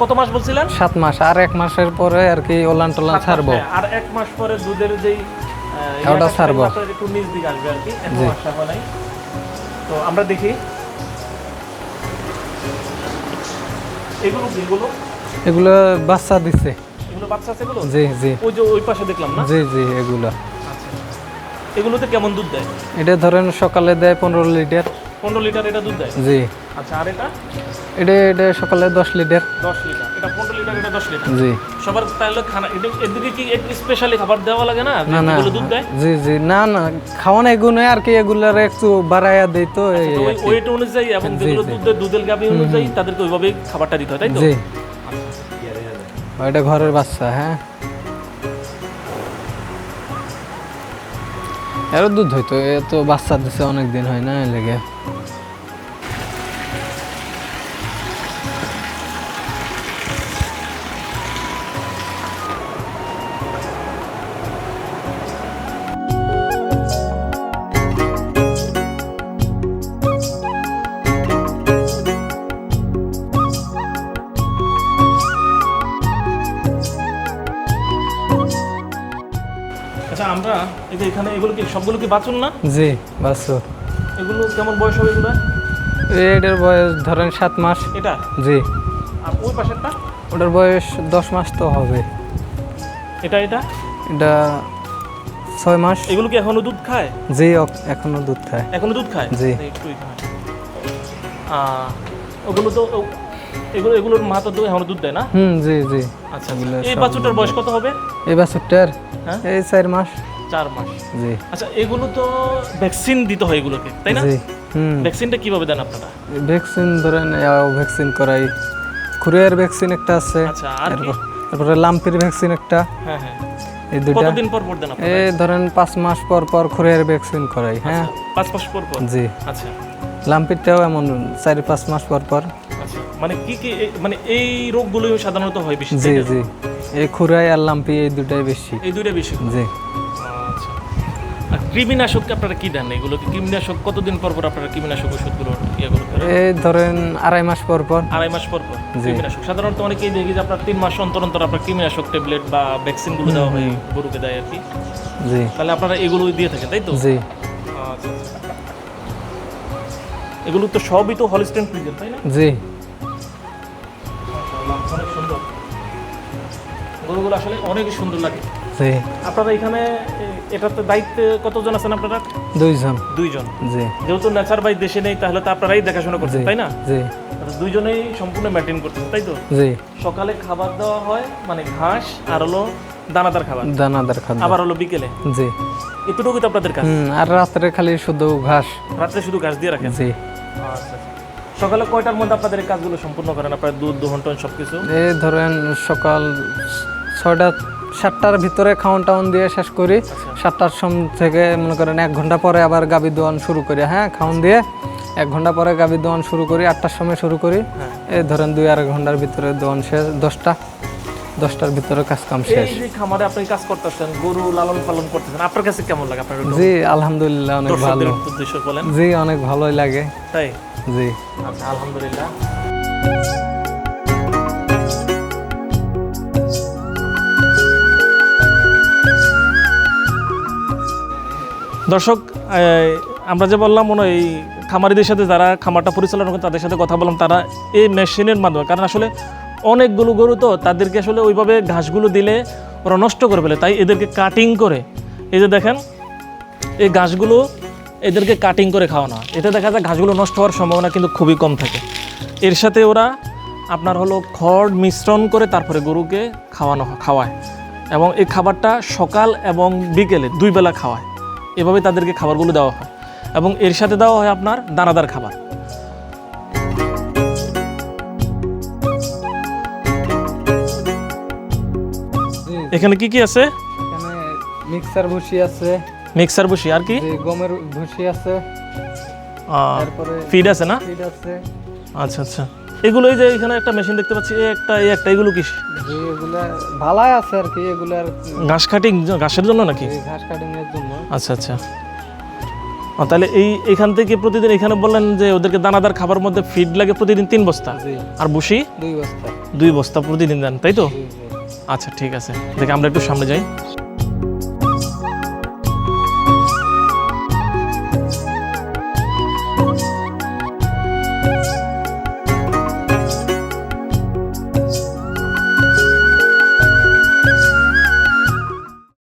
কত মাস বলছিলেন? সাত মাস আর এক মাসের পরে আর কি ওলান টোলান ছাড়বো। হ্যাঁ, আর এক মাস পরে দুধের যেই ওটা ছাড়বো। একটু দিকে আসবে আর কি এখন আসা হয় তো আমরা দেখি। এগুলো এগুলো? এগুলো বাচ্চা দিছে। এগুলো বাচ্চা আছে এগুলো? জি জি। ওই যে ওই পাশে দেখলাম না? জি জি এগুলো। আচ্ছা। এগুলোতে কেমন দুধ দেয়? এটা ধরেন সকালে দেয় পনেরো লিটার পনেরো লিটার এটা দুধ দেয়? জি। আচ্ছা আর এটা? এটা এটা সকালে দশ লিটার। দশ লিটার। এটা পনেরো লিটার এটা দশ লিটার। জি। সবার তাহলে খানা এটা এদিকে কি একটু স্পেশালি খাবার দেওয়া লাগে না? না না। দুধ দেয়? জি জি। না না। খাওয়ানো এগুলো আর কি এগুলার একটু দেই তো এই ওয়েট অনুযায়ী এবং যেগুলো দুধ দেয় দুধের গাভী অনুযায়ী তাদেরকে ওইভাবেই খাবারটা দিতে হয় তাই তো? জি। এটা ঘরের বাচ্চা হ্যাঁ। এরও দুধ হইতো এ তো বাচ্চা দিছে অনেক দিন হয় না লেগে। আচ্ছা আমরা এই যে এখানে এগুলো কি সবগুলো কি বাছুন না? জি বাচ্চা এগুলো কেমন বয়স হবে এগুলো? এটার বয়স ধরেন সাত মাস। এটা? জি। আর ওই পাশেরটা? ওটার বয়স দশ মাস তো হবে। এটা এটা? এটা ছয় মাস। এগুলো কি এখনও দুধ খায়? জি এখনও দুধ খায়। এখনও দুধ খায়? জি। এখানে। ওগুলো তো এগুলো এগুলোর মা তো এখনও দুধ দেয় না? হুম জি জি। আচ্ছা এগুলো এই বাছুরটার বয়স কত হবে? এই বাছুরটার? হ্যাঁ? এই চার মাস। চার মাস। জি। আচ্ছা এগুলো তো ভ্যাকসিন দিতে হয় এগুলোকে তাই না? জি হুম। ভ্যাকসিনটা কীভাবে দেন আপনারা? ভ্যাকসিন ধরেন ভ্যাকসিন করাই। খুরের ভ্যাকসিন একটা আছে। আচ্ছা আর তারপরে লাম্পির ভ্যাকসিন একটা। হ্যাঁ হ্যাঁ। এই দুইটা। কতদিন পর পর দেন আপনারা? এই ধরেন পাঁচ মাস পর পর খুরের ভ্যাকসিন করাই হ্যাঁ? আচ্ছা, পাঁচ মাস পর পর? জি। আচ্ছা। লাম্পিরটাও এমন চার পাঁচ মাস পর পর। আচ্ছা মানে কি কি মানে এই রোগগুলো সাধারণত হয় বেশি জি জি। এই খুরাই আর লাম্পি এই দুটাই বেশি। এই দুইটা বেশি জি। আচ্ছা। কৃমিনাশক আপনারা কি দেন? এগুলো কৃমিনাশক? কতদিন পর পর আপনারা কৃমিনাশক ওষুধগুলো ইয়ে এই ধরেন আড়াই মাস পর পর। আড়াই মাস পর পর। কৃমিনাশক। সাধারণত অনেকেই দেখি যে আপনার তিন মাস অন্তর অন্তর আপনার কৃমিনাশক ট্যাবলেট বা ভ্যাকসিনগুলো দেওয়া হয় গরুকে দেয় আর কি। জি। তাহলে আপনারা এগুলো দিয়ে থাকেন তাই তো? জি। আচ্ছা। এগুলো তো সবই তো হলিস্টেন ফ্রিজের তাই না? জি। গরুগুলো আসলে অনেক সুন্দর লাগে। জি। আপনারা এখানে এটাতে দায়িত্বে কতজন আছেন আপনারা? দুইজন। দুইজন? জি। যেহেতু নেচার বাই দেশে নেই তাহলে তো আপনারাই দেখাশোনা করছেন তাই না? জি। তাহলে দুইজনেই সম্পূর্ণ মেনটেন করতেছেন তাই তো? জি। সকালে খাবার দেওয়া হয় মানে ঘাস আর হলো দানাদার খাবার। দানাদার খাদ্য আবার হলো বিকেলে? জি। এতটুকু তো আপনাদের কাজ? আর রাত্রে খালি শুধু ঘাস। রাত্রে শুধু ঘাস দিয়ে রাখেন? জি। আচ্ছা আচ্ছা। সকালে কয়টার মধ্যে আপনাদের এই কাজগুলো সম্পূর্ণ করেন? আপনার দুধ দু ঘণ্টা সব কিছু এই ধরেন সকাল ছয়টা সাতটার ভিতরে খাওয়ান টাউন দিয়ে শেষ করি। সাতটার সম থেকে মনে করেন এক ঘণ্টা পরে আবার গাবি দোয়ান শুরু করি। হ্যাঁ খাওয়ান দিয়ে এক ঘণ্টা পরে গাবি দোয়ান শুরু করি আটটার সময় শুরু করি। হ্যাঁ। এই ধরেন দুই আড়াই ঘণ্টার ভিতরে দোয়ান শেষ দশটা। দশটার ভিতরে কাজ কাম শেষ। খামারে আপনি কাজ করতেছেন গরু লালন পালন করতেছেন আপনার কাছে কেমন লাগে আপনার জি আলহামদুলিল্লাহ অনেক ভালো। উদ্দেশ্য বলেন। জি অনেক ভালোই লাগে। তাই? জি। আচ্ছা আলহামদুলিল্লাহ। দর্শক আমরা যে বললাম মনে এই খামারিদের সাথে যারা খামারটা পরিচালনা করে তাদের সাথে কথা বললাম তারা এই মেশিনের মাধ্যমে। কারণ আসলে অনেকগুলো গরু তো তাদেরকে আসলে ওইভাবে ঘাসগুলো দিলে ওরা নষ্ট করে ফেলে। তাই এদেরকে কাটিং করে। এই যে দেখেন, এই ঘাসগুলো এদেরকে কাটিং করে খাওয়ানো হয়। এতে দেখা যায় ঘাসগুলো নষ্ট হওয়ার সম্ভাবনা কিন্তু খুবই কম থাকে। এর সাথে ওরা আপনার হলো খড় মিশ্রণ করে তারপরে গরুকে খাওয়ানো খাওয়ায়। এবং এই খাবারটা সকাল এবং বিকেলে দুই বেলা খাওয়ায়। এভাবে তাদেরকে খাবারগুলো দেওয়া হয়। এবং এর সাথে দেওয়া হয় আপনার দানাদার খাবার। এখানে কি কি আছে? এখানে মিক্সার ভুসি আছে। মিক্সার ভুসি আর কি? গমের ভুসি আছে। তারপরে ফিড আছে না? ফিড আছে। আচ্ছা আচ্ছা। এগুলো এই যে এখানে একটা মেশিন দেখতে পাচ্ছি একটা এই একটা এগুলো কি? এগুলা ভালাই আছে আর কি এগুলার ঘাস কাটিং ঘাসের জন্য নাকি? ঘাস কাটিং এর জন্য। আচ্ছা আচ্ছা। তাহলে এই এখান থেকে প্রতিদিন এখানে বললেন যে ওদেরকে দানাদার খাবার মধ্যে ফিড লাগে প্রতিদিন তিন বস্তা। আর বুসি দুই বস্তা। দুই বস্তা প্রতিদিন দেন তাই তো? আচ্ছা ঠিক আছে। দেখি আমরা একটু সামনে যাই।